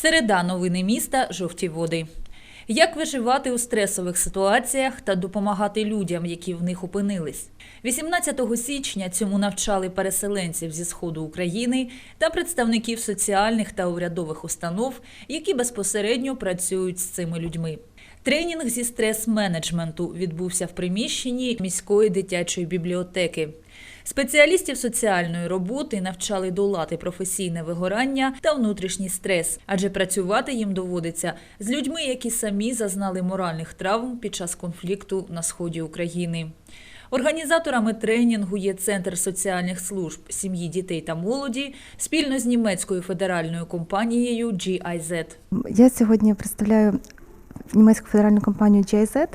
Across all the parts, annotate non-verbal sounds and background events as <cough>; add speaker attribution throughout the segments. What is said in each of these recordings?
Speaker 1: Середа новини міста жовті води. Як виживати у стресових ситуаціях та допомагати людям, які в них опинились? 18 січня цьому навчали переселенців зі сходу України та представників соціальних та урядових установ, які безпосередньо працюють з цими людьми. Тренінг зі стрес-менеджменту відбувся в приміщенні міської дитячої бібліотеки. Спеціалістів соціальної роботи навчали долати професійне вигорання та внутрішній стрес, адже працювати їм доводиться з людьми, які самі зазнали моральних травм під час конфлікту на сході України. Організаторами тренінгу є Центр соціальних служб сім'ї, дітей та молоді спільно з німецькою федеральною компанією GIZ.
Speaker 2: Я сьогодні представляю німецьку федеральну компанію GIZ,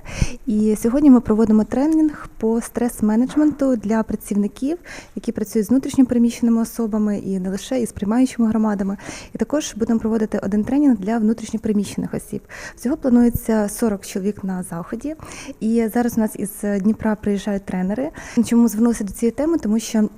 Speaker 2: і сьогодні ми проводимо тренінг по стрес-менеджменту для працівників, які працюють з внутрішньо переміщеними особами і не лише із приймаючими громадами. І також будемо проводити один тренінг для внутрішньо переміщених осіб. Всього планується 40 чоловік на заході. І зараз у нас із Дніпра приїжджають тренери. Чому звернулися до цієї теми? Тому що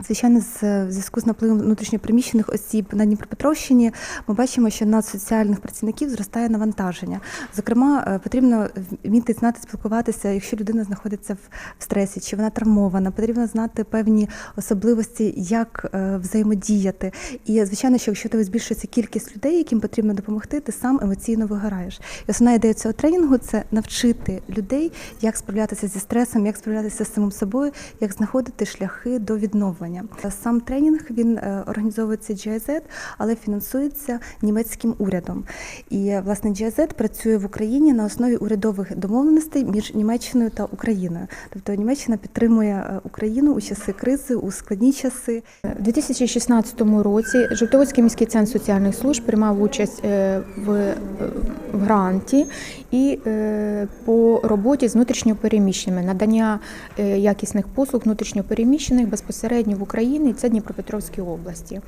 Speaker 2: Звичайно, з зв'язку з напливом внутрішньопереміщених осіб на Дніпропетровщині ми бачимо, що на соціальних працівників зростає навантаження. Зокрема, е, потрібно вміти знати спілкуватися, якщо людина знаходиться в стресі, чи вона травмована. Потрібно знати певні особливості, як е, взаємодіяти. І звичайно, що якщо тебе збільшується кількість людей, яким потрібно допомогти, ти сам емоційно вигораєш. І основна ідея цього тренінгу це навчити людей, як справлятися зі стресом, як справлятися з самим собою, як знаходити шляхи до відновлення. Сам тренінг він е, організовується GIZ, але фінансується німецьким урядом. І власне GIZ працює в Україні на основі урядових домовленостей між Німеччиною та Україною. Тобто Німеччина підтримує е, Україну у часи кризи, у складні часи.
Speaker 3: У 2016 році Жовтоводський міський центр соціальних служб приймав участь е, в, гранті і по роботі з внутрішньопереміщеними, надання якісних послуг внутрішньопереміщених безпосередньо в Україні, це Дніпропетровській області.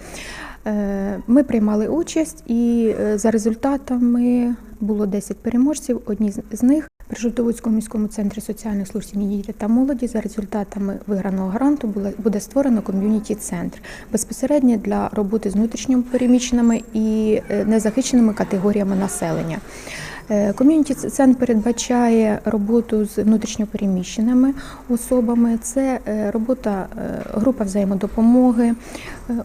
Speaker 3: Е, Ми приймали участь, і е, за результатами було 10 переможців. Одні з них при Жовтоводському міському центрі соціальних служб сім'ї дітей та молоді за результатами виграного гранту буде створено ком'юніті центр безпосередньо для роботи з внутрішньо переміщеними і е, незахищеними категоріями населення. Е, Ком'юніті центр передбачає роботу з внутрішньопереміщеними особами. Це е, робота група взаємодопомоги,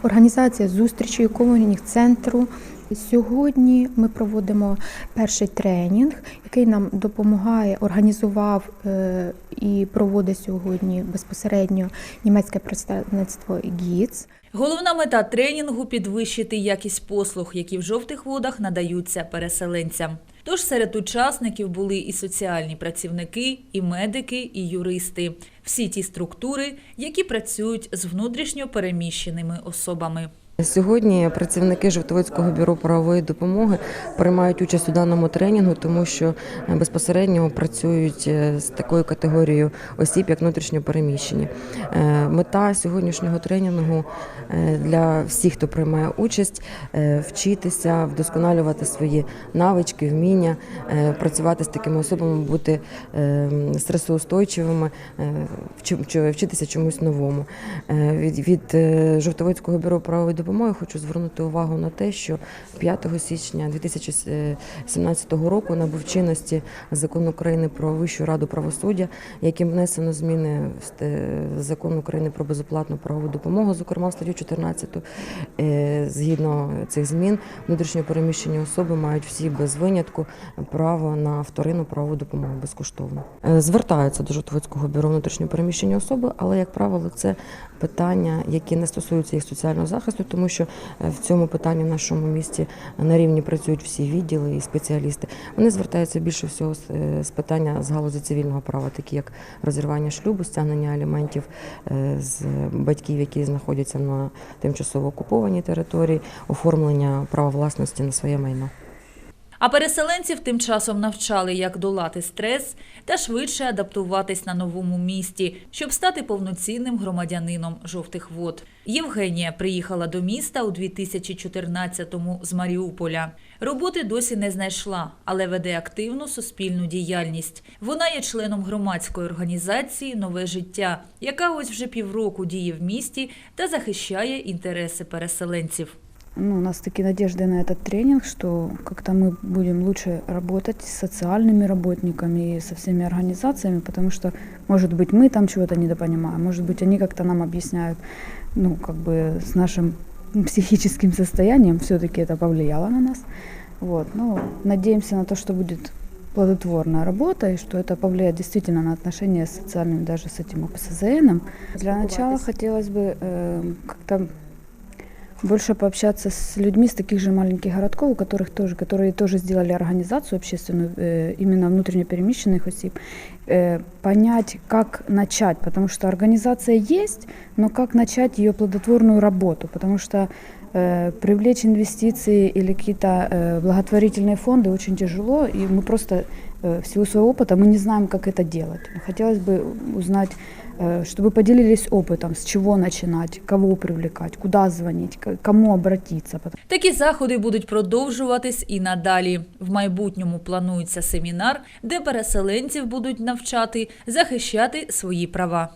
Speaker 3: організація зустрічей комунінг центру. Сьогодні ми проводимо перший тренінг, який нам допомагає, організував е, і проводить сьогодні безпосередньо німецьке представництво ГІЦ.
Speaker 1: Головна мета тренінгу підвищити якість послуг, які в жовтих водах надаються переселенцям. Тож серед учасників були і соціальні працівники, і медики, і юристи всі ті структури, які працюють з внутрішньо переміщеними особами.
Speaker 4: Сьогодні працівники Жовтоводського бюро правової допомоги приймають участь у даному тренінгу, тому що е, безпосередньо працюють е, з такою категорією осіб, як внутрішньо переміщені. Е, Мета сьогоднішнього тренінгу для всіх, хто приймає участь, вчитися, вдосконалювати свої навички, вміння, працювати з такими особами, бути стресоустойчивими, вчи- вчи- вчитися чомусь новому. Від, е, бюро правової допомоги хочу звернути увагу на те, що 5 січня 2017 року набув чинності закон України про Вищу раду правосуддя, яким внесено зміни в закон України про безоплатну правову допомогу, зокрема в статтю 14. Е, Згідно цих змін, внутрішньо переміщені особи мають всі без винятку право на вторинну правову допомогу безкоштовно. Е, Звертаються до Жовтоводського бюро внутрішньо переміщені особи, але як правило, це питання, які не стосуються їх соціального захисту, тому що е, в цьому питанні в нашому місті на рівні працюють всі відділи і спеціалісти. Вони звертаються більше всього з, е, питання з галузі цивільного права, такі як розірвання шлюбу, стягнення аліментів е, з батьків, які знаходяться на тимчасово окупованій території, оформлення права власності на своє майно.
Speaker 1: А переселенців тим часом навчали, як долати стрес та швидше адаптуватись на новому місті, щоб стати повноцінним громадянином жовтих вод. Євгенія приїхала до міста у 2014-му з Маріуполя. Роботи досі не знайшла, але веде активну суспільну діяльність. Вона є членом громадської організації Нове життя, яка ось вже півроку діє в місті та захищає інтереси переселенців.
Speaker 5: Ну, у нас такие надежды на этот тренинг, что как-то мы будем лучше работать с социальными работниками и со всеми организациями, потому что, может быть, мы там чего-то недопонимаем, может быть, они как-то нам объясняют, ну, как бы с нашим <laughs> психическим состоянием все-таки это повлияло на нас. Вот, ну, надеемся на то, что будет плодотворная работа и что это повлияет действительно на отношения с социальным, даже с этим ОПСЗНом. Для начала хотелось бы э, как-то больше пообщаться с людьми с таких же маленьких городков, у которых тоже, которые тоже сделали организацию общественную, э, именно внутренне перемещенных осіб, э, понять, как начать, потому что организация есть, но как начать ее плодотворную работу, потому что э, привлечь инвестиции или какие-то э, благотворительные фонды очень тяжело, и мы просто э, в силу своего опыта мы не знаем, как это делать. Хотелось бы узнать, э, чтобы вы поделились опытом, с чего начинать, кого привлекать, куда звонить, к кому обратиться.
Speaker 1: Такі заходи будуть продовжуватись і надалі. В майбутньому планується семінар, де переселенців будуть навчати захищати свої права.